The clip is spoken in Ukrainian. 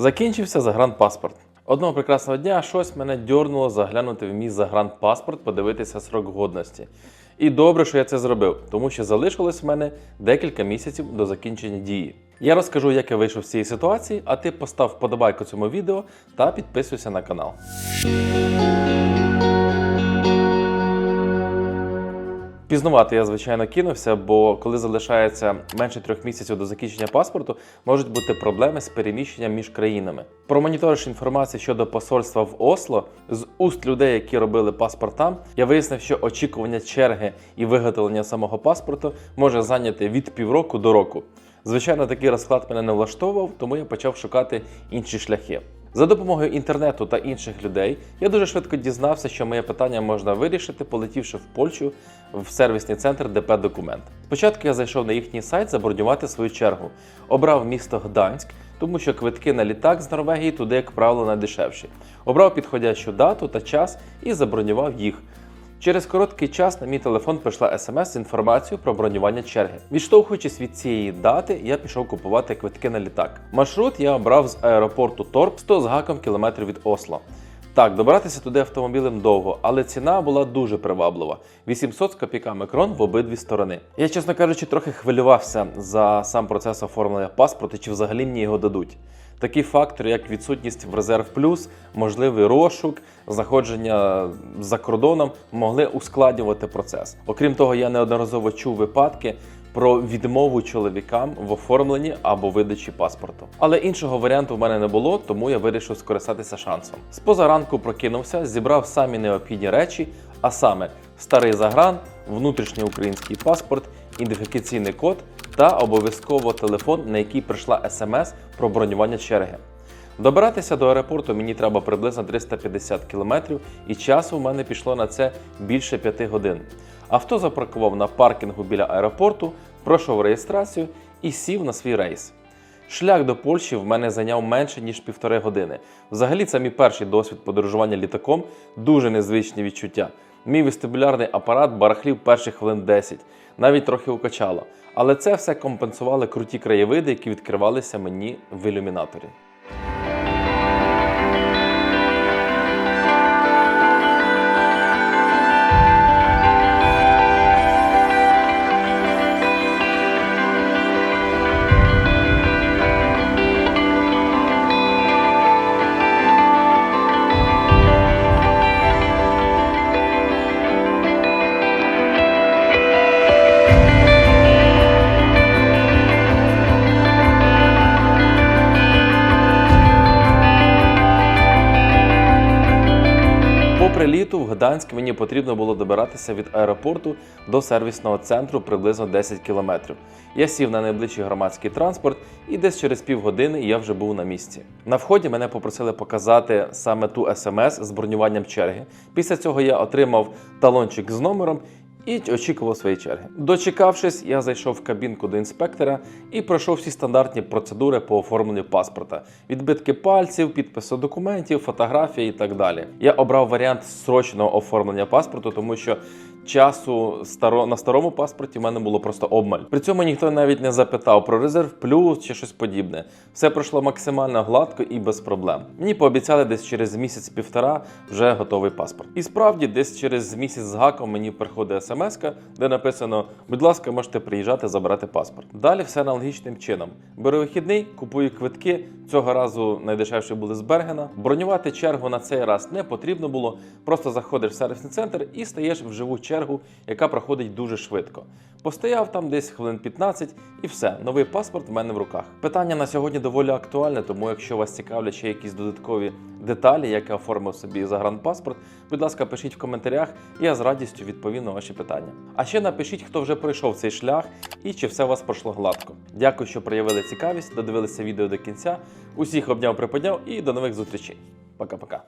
Закінчився загранпаспорт. Одного прекрасного дня щось мене дьорнуло заглянути в мій загранпаспорт, подивитися срок годності. І добре, що я це зробив, тому що залишилось в мене декілька місяців до закінчення дії. Я розкажу, як я вийшов з цієї ситуації, а ти постав вподобайку цьому відео та підписуйся на канал. Пізнувати я, звичайно, кинувся, бо коли залишається менше трьох місяців до закінчення паспорту, можуть бути проблеми з переміщенням між країнами. Промоніторивши інформацію щодо посольства в Осло з уст людей, які робили паспорт там, я вияснив, що очікування черги і виготовлення самого паспорту може зайняти від півроку до року. Звичайно, такий розклад мене не влаштовував, тому я почав шукати інші шляхи. За допомогою інтернету та інших людей я дуже швидко дізнався, що моє питання можна вирішити, полетівши в Польщу в сервісний центр ДП Документ. Спочатку я зайшов на їхній сайт забронювати свою чергу, обрав місто Гданськ, тому що квитки на літак з Норвегії туди, як правило, найдешевші. Обрав підходящу дату та час і забронював їх. Через короткий час на мій телефон прийшла смс з інформацією про бронювання черги. Відштовхуючись від цієї дати, я пішов купувати квитки на літак. Маршрут я обрав з аеропорту Торп 100 з гаком кілометрів від Осло. Так, добратися туди автомобілем довго, але ціна була дуже приваблива 800 з копійками крон в обидві сторони. Я, чесно кажучи, трохи хвилювався за сам процес оформлення паспорту, чи взагалі мені його дадуть. Такі фактори, як відсутність в резерв плюс, можливий розшук, знаходження за кордоном, могли ускладнювати процес. Окрім того, я неодноразово чув випадки. Про відмову чоловікам в оформленні або видачі паспорту. Але іншого варіанту в мене не було, тому я вирішив скористатися шансом. З позаранку прокинувся, зібрав самі необхідні речі, а саме старий загран, внутрішній український паспорт, ідентифікаційний код та обов'язково телефон, на який прийшла смс про бронювання черги. Добиратися до аеропорту мені треба приблизно 350 кілометрів, і часу в мене пішло на це більше 5 годин. Авто запаркував на паркінгу біля аеропорту, пройшов реєстрацію і сів на свій рейс. Шлях до Польщі в мене зайняв менше ніж півтори години. Взагалі, це мій перший досвід подорожування літаком, дуже незвичні відчуття. Мій вестибулярний апарат барахлів перших хвилин 10, навіть трохи укачало. Але це все компенсували круті краєвиди, які відкривалися мені в ілюмінаторі. Приліту в Гданськ мені потрібно було добиратися від аеропорту до сервісного центру приблизно 10 кілометрів. Я сів на найближчий громадський транспорт, і десь через півгодини я вже був на місці. На вході мене попросили показати саме ту смс з бронюванням черги. Після цього я отримав талончик з номером. І очікував своєї черги. Дочекавшись, я зайшов в кабінку до інспектора і пройшов всі стандартні процедури по оформленню паспорта: відбитки пальців, підпису документів, фотографії і так далі. Я обрав варіант срочного оформлення паспорту, тому що часу на старому паспорті в мене було просто обмаль. При цьому ніхто навіть не запитав про резерв плюс чи щось подібне. Все пройшло максимально гладко і без проблем. Мені пообіцяли десь через місяць-півтора вже готовий паспорт. І справді, десь через місяць з гаком мені приходить смс, де написано: будь ласка, можете приїжджати забирати паспорт. Далі все аналогічним чином. Беру вихідний, купую квитки. Цього разу найдешевші були з Бергена. Бронювати чергу на цей раз не потрібно було. Просто заходиш в сервісний центр і стаєш в живу чергу, яка проходить дуже швидко. Постояв там десь хвилин 15 і все, новий паспорт в мене в руках. Питання на сьогодні доволі актуальне, тому якщо вас цікавлять ще якісь додаткові деталі, як я оформив собі загранпаспорт, будь ласка, пишіть в коментарях, і я з радістю відповім на ваші питання. А ще напишіть, хто вже пройшов цей шлях і чи все у вас пройшло гладко. Дякую, що проявили цікавість, додивилися відео до кінця. Усіх обняв, приподняв і до нових зустрічей. Пока-пока.